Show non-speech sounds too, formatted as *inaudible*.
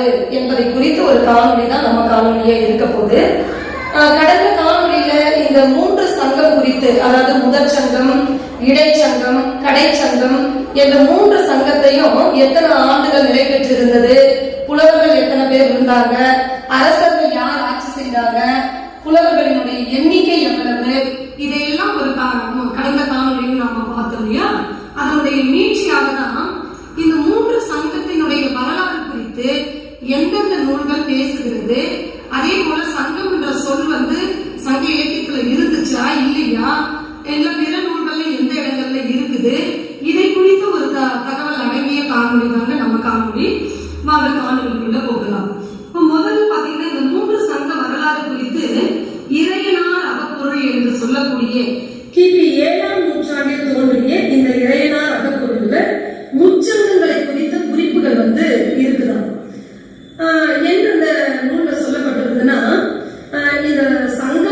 வரலாறு என்பதை குறித்து ஒரு காணொலி தான் நம்ம காணொலியா இருக்க போகுது. கடந்த காணொலியில இந்த மூன்று சங்கம் குறித்து அதாவது முதற் சங்கம் இடைச்சங்கம் கடைச்சங்கம் என்ற மூன்று சங்கத்தையும் எத்தனை ஆண்டுகள் நிலை பெற்றிருந்தது? புலவர்கள் எத்தனை பேர் இருந்தாங்க? அரசர்கள் யார் ஆட்சி செய்தாங்க? புலவர்களினுடைய எண்ணிக்கை எவ்வளவு? இதையெல்லாம் ஒரு காரணம். கடந்த காணொலியில் நாம பார்த்தோம் இல்லையா? அதனுடைய நீட்சியாக தான் இந்த மூன்று சங்கத்தினுடைய வரலாறு குறித்து எந்தெந்த நூல்கள் பேசுகிறது அதே போல சங்கம் என்ற சொல் வந்து சங்க இலக்கியத்துல இருந்துச்சா இல்லையா? இல்ல பிற நூல்கள்ல எந்த இடங்கள்ல இருக்குது? இதை குறித்து ஒரு த- தகவல் அடங்கிய காணொலி தாங்க நம்ம காணொலி வாங்க காணொலிக்குள்ள போகலாம். இப்போ முதல்ல பாத்தீங்கன்னா இந்த மூன்று சங்க வரலாறு குறித்து இறையனார் அகப்பொருள் என்று சொல்லக்கூடிய கிபி ஏழாம் நூற்றாண்டில் தோன்றிய இந்த இறையனார் அகப்பொருள்ல முச்சங்கங்களை குறித்த குறிப்புகள் வந்து இருக்கு. *laughs* 三个